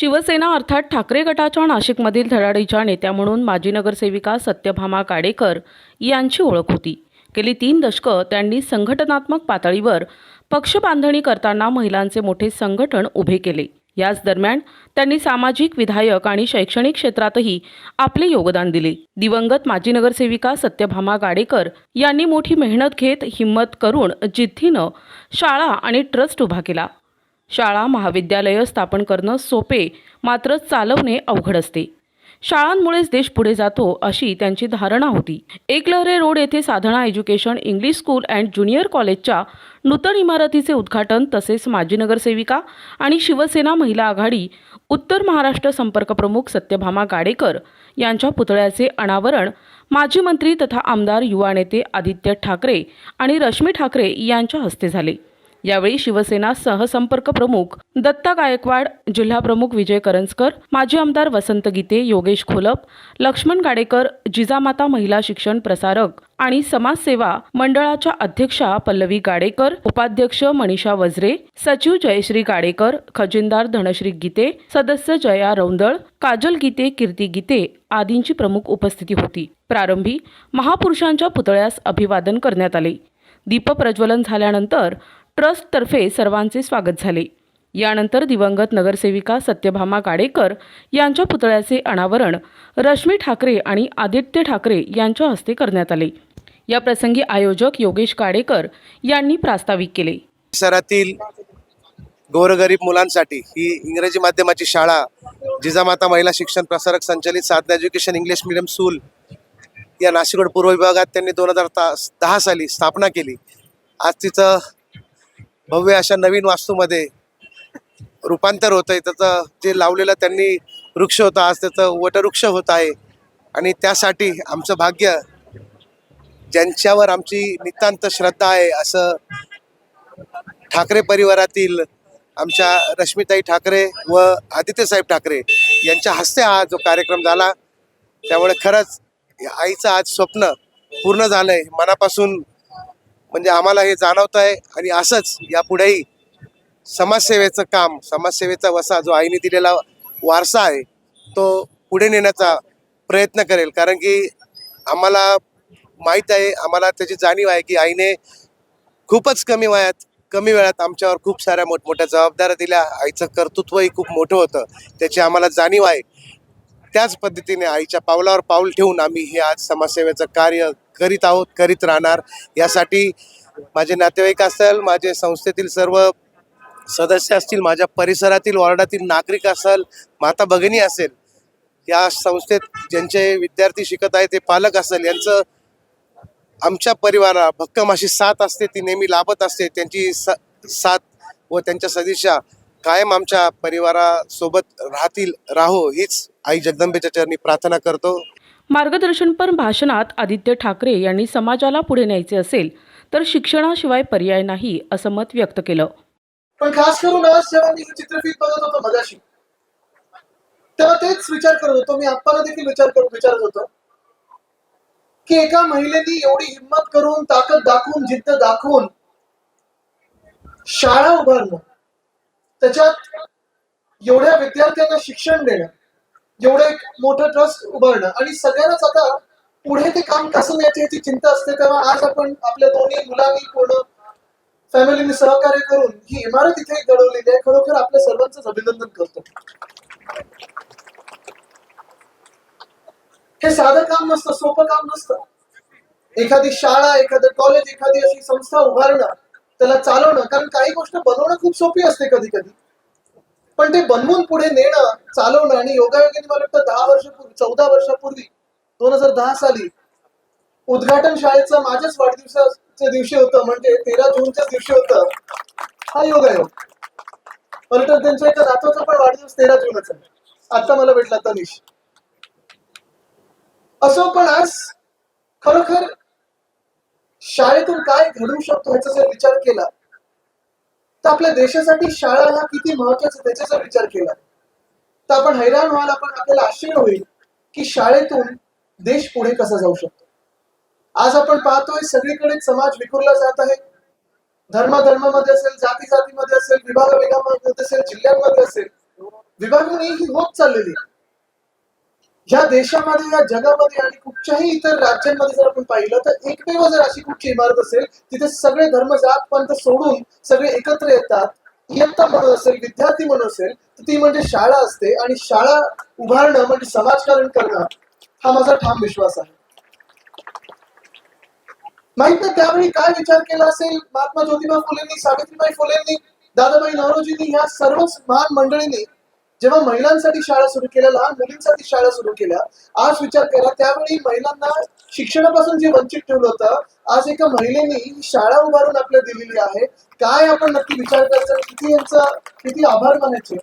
शिवसेना अर्थात ठाकरे गटाच्या नाशिकमधील धडाडीच्या नेत्या म्हणून माजी नगरसेविका सत्यभामा काडेकर यांची ओळख होती. गेली तीन दशकं त्यांनी संघटनात्मक पातळीवर पक्ष बांधणी करताना महिलांचे मोठे संघटन उभे केले. याच दरम्यान त्यांनी सामाजिक विधायक आणि शैक्षणिक क्षेत्रातही आपले योगदान दिले. दिवंगत माजी नगरसेविका सत्यभामा गाडेकर यांनी मोठी मेहनत घेत हिंमत करून जिद्दीनं शाळा आणि ट्रस्ट उभा केला. शाळा महाविद्यालयं स्थापन करणं सोपे मात्र चालवणे अवघड असते. शाळांमुळेच देश पुढे जातो अशी त्यांची धारणा होती. एकलहरे रोड येथे Sadhana education English school and junior कॉलेजच्या नूतन इमारतीचे उद्घाटन तसेच माजी नगरसेविका आणि शिवसेना महिला आघाडी उत्तर महाराष्ट्र संपर्क प्रमुख सत्यभामा गाडेकर यांच्या पुतळ्याचे अनावरण माजी मंत्री तथा आमदार युवा नेते आदित्य ठाकरे आणि रश्मी ठाकरे यांच्या हस्ते झाले. यावेळी शिवसेना सहसंपर्क प्रमुख दत्ता गायकवाड जिल्हाप्रमुख विजय करंजकर माजी आमदार वसंत गीते योगेश खोलप लक्ष्मण गाडेकर जिजामाता महिला शिक्षण प्रसारक आणि समाजसेवा मंडळाच्या अध्यक्षा पल्लवी गाडेकर उपाध्यक्ष मनीषा वज्रे सचिव जयश्री गाडेकर खजिनदार धनश्री गीते सदस्य जया रौंदळ काजल गीते कीर्ती गीते आदींची प्रमुख उपस्थिती होती. प्रारंभी महापुरुषांच्या पुतळ्यास अभिवादन करण्यात आले. दीपप्रज्वलन झाल्यानंतर ट्रस्टतर्फे सर्वांचे स्वागत झाले. यानंतर दिवंगत नगरसेविका सत्यभामा गाडेकर यांच्या पुतळ्याचे अनावरण रश्मी ठाकरे आणि आदित्य ठाकरे यांच्या हस्ते करण्यात आले. या प्रसंगी आयोजक योगेश काडेकर यांनी प्रास्ताविक केले. शहरातील गोरगरीब मुलांसाठी ही इंग्रजी माध्यमाची शाळा जिजामाता महिला शिक्षण प्रसारक संचालित Sadhana education English medium school या नाशिकगड पूर्व विभागात त्यांनी दोन हजार दहा साली स्थापना केली. आज तिचं भव्य अशा नवीन वास्तूमध्ये रूपांतर होत आहे त्याचं जे लावलेलं त्यांनी वृक्ष होता आज त्याचं वटवृक्ष होत आहे. आणि त्यासाठी आमचं भाग्य ज्यांच्यावर आमची नितांत श्रद्धा आहे असं ठाकरे परिवारातील आमच्या रश्मिताई ठाकरे व आदित्यसाहेब ठाकरे यांच्या हस्ते हा जो कार्यक्रम झाला त्यामुळे खरंच आईचं आज स्वप्न पूर्ण झालंय. मनापासून म्हणजे आम्हाला हे जाणवत आहे आणि असंच यापुढेही समाजसेवेचं काम समाजसेवेचा वसा जो आईने दिलेला वारसा आहे तो पुढे नेण्याचा प्रयत्न करेल. कारण की आम्हाला माहीत आहे आम्हाला त्याची जाणीव आहे की आईने खूपच कमी वयात कमी वेळात आमच्यावर खूप साऱ्या मोठमोठ्या जबाबदाऱ्या दिल्या. आईचं कर्तृत्वही खूप मोठं होतं. त्याची आम्हाला जाणीव आहे. त्याच पद्धतीने आईच्या पावलावर पाऊल ठेवून आम्ही हे आज समाजसेवेचं कार्य करीत आहोत करीत राहणार. यासाठी माझे नातेवाईक असेल माझे संस्थेतील सर्व सदस्य असतील माझ्या परिसरातील वॉर्डातील नागरिक असेल माता भगिनी असेल या संस्थेत ज्यांचे विद्यार्थी शिकत आहेत ते पालक असेल यांचं आमच्या परिवारा भक्कम अशी साथ असते ती नेहमी लाभत असते त्यांची स साथ व त्यांच्या सदिशा कायम आमच्या परिवारासोबत राहतील राहो हीच आई जगदंबेच्या चरणी प्रार्थना करतो. मार्गदर्शनपर भाषणात आदित्य ठाकरे यांनी समाजाला पुढे न्यायचे असेल तर शिक्षणाशिवाय पर्याय नाही असं मत व्यक्त केलं. पण खास करून आज जेव्हा मी चित्रफित बघत होतो मगाशी तेव्हा तेच विचार करत होतो मी आप्पाला देखील विचार करून विचारत होतो की एका महिलेने एवढी हिंमत करून ताकद दाखवून जिद्द दाखवून शाळा उभारणं त्याच्यात एवढ्या विद्यार्थ्यांना शिक्षण देणं एवढं एक मोठं ट्रस्ट उभारणं. आणि सगळ्यांनाच आता पुढे ते काम कसं न्यायचं याची चिंता असते. तेव्हा आज आपण आपल्या दोन्ही मुलांनी पूर्ण फॅमिलीने सहकार्य करून ही इमारत इथे घडवलेली आहे. खरोखर आपल्या सर्वांचं अभिनंदन करतो. हे साधं काम नसतं सोपं काम नसतं. एखादी शाळा एखादं कॉलेज एखादी अशी संस्था उभारणं त्याला चालवणं कारण काही गोष्ट बनवणं खूप सोपी असते कधी कधी पण ते बनवून पुढे नेणं चालवणं आणि योगायोगाने मला वाटतं दहा वर्षापूर्वी चौदा वर्षापूर्वी दोन हजार दहा साली उद्घाटन शाळेचं माझ्याच वाढदिवसाच्या दिवशी होतं म्हणजे तेरा जूनच्याच दिवशी होतं हा योगायोग. पर्यटन त्यांच्या एका नातवाचा पण वाढदिवस तेरा जूनच आहे. आता मला भेटला तनिष. असो पण आज खरोखर शाळेतून काय घडू शकतो ह्याचा जर विचार केला तर आपल्या देशासाठी शाळा हा किती महत्त्वाचा त्याचा जर विचार केला. तर आपण हैराण व्हाल आपण आपल्याला आश्चर्य होईल की शाळेतून देश पुढे कसा जाऊ शकतो. आज आपण पाहतोय सगळीकडे समाज विखुरला जात आहे. धर्माधर्मामध्ये असेल जाती जातीमध्ये असेल विभाग विभागामध्ये असेल जिल्ह्यांमध्ये असेल. विभागणी ही होत चाललेली आहे. ह्या देशामध्ये या जगामध्ये आणि कुठच्याही इतर राज्यांमध्ये जर आपण पाहिलं तर एकमेव जर अशी कुठची इमारत असेल तिथे सगळे धर्म जात पंथ सोडून सगळे एकत्र येतात इयत्ता म्हणून असेल विद्यार्थी म्हणून असेल तर ती म्हणजे शाळा असते आणि शाळा उभारणं म्हणजे समाजकारण करणं हा माझा ठाम विश्वास आहे. माहीत नाही त्यावेळी काय विचार केला असेल महात्मा ज्योतिबा फुलेंनी सावित्रीबाई फुलेंनी दादाबाई नवरोजींनी या सर्वच महान मंडळींनी जेव्हा महिलांसाठी शाळा सुरू केल्या लहान मुलींसाठी शाळा सुरू केल्या आज विचार करा त्यावेळी महिलांना शिक्षणापासून जे वंचित ठेवलं होतं आज एका महिलेने शाळा उभारून आपल्याला दिलेली आहे. काय आपण नक्की विचार करायचा? किती यांचा किती आभार मानायचे?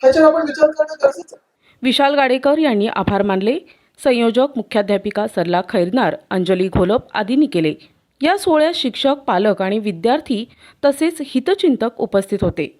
ह्याच्यावर आपण विचार करणं गरजेचं विशाल गाडेकर यांनी आभार मानले. संयोजक मुख्याध्यापिका सरला खैरनार अंजली घोलप आदींनी केले या सोहळ्यात शिक्षक पालक आणि विद्यार्थी तसेच हितचिंतक उपस्थित होते.